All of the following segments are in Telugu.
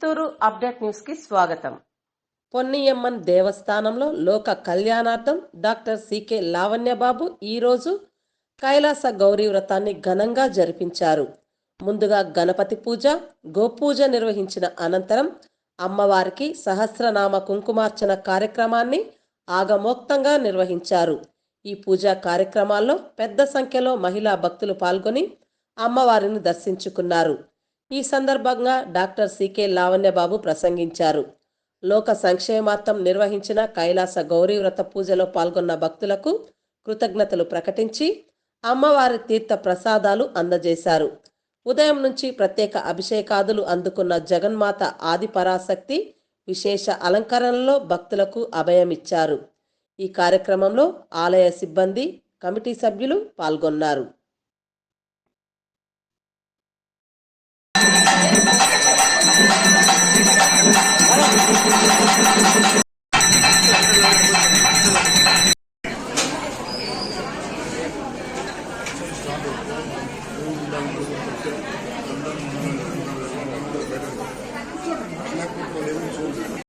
చిత్తూరు అప్డేట్ న్యూస్కి స్వాగతం. పొన్నియమ్మన్ దేవస్థానంలో లోక కళ్యాణార్థం డాక్టర్ సికే లావణ్యబాబు ఈరోజు కైలాస గౌరీ వ్రతాన్ని ఘనంగా జరిపించారు. ముందుగా గణపతి పూజ గోపూజ నిర్వహించిన అనంతరం అమ్మవారికి సహస్రనామ కుంకుమార్చన కార్యక్రమాన్ని ఆగమోక్తంగా నిర్వహించారు. ఈ పూజా కార్యక్రమాల్లో పెద్ద సంఖ్యలో మహిళా భక్తులు పాల్గొని అమ్మవారిని దర్శించుకున్నారు. ఈ సందర్భంగా డాక్టర్ సికే లావణ్యబాబు ప్రసంగించారు. లోక సంక్షేమార్థం నిర్వహించిన కైలాస గౌరీవ్రత పూజలో పాల్గొన్న భక్తులకు కృతజ్ఞతలు ప్రకటించి అమ్మవారి తీర్థ ప్రసాదాలు అందజేశారు. ఉదయం నుంచి ప్రత్యేక అభిషేకాదులు అందుకున్న జగన్మాత ఆదిపరాశక్తి విశేష అలంకరణలో భక్తులకు అభయమిచ్చారు. ఈ కార్యక్రమంలో ఆలయ సిబ్బంది కమిటీ సభ్యులు పాల్గొన్నారు. Ahlak problemi çözülür.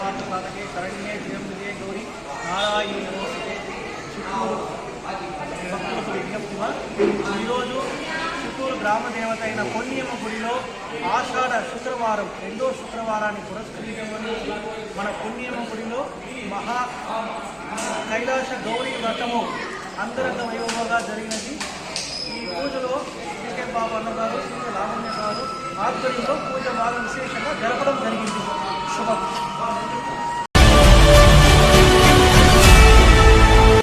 శివే సర్వార్థ సాధకే శరణ్యే గౌరి నారాయణి చిత్తూరు. భక్తులకు విజ్ఞప్తిగా ఈరోజు చిత్తూరు గ్రామదేవత అయిన పొన్నియమ్మ గుడిలో ఆషాఢ శుక్రవారం రెండో శుక్రవారాన్ని పురస్కరించమని మన పుణ్యమ్మ గుడిలో మహా కైలాస గౌరీ వ్రతము అంతరంగ వైభవంగా జరిగినది. ఈ పూజలో శ్రీకే బాబు అన్నగారు శ్రీ లావణ్య గారు ఆధ్వర్యంలో పూజ బాగా విశేషంగా జరపడం జరిగింది.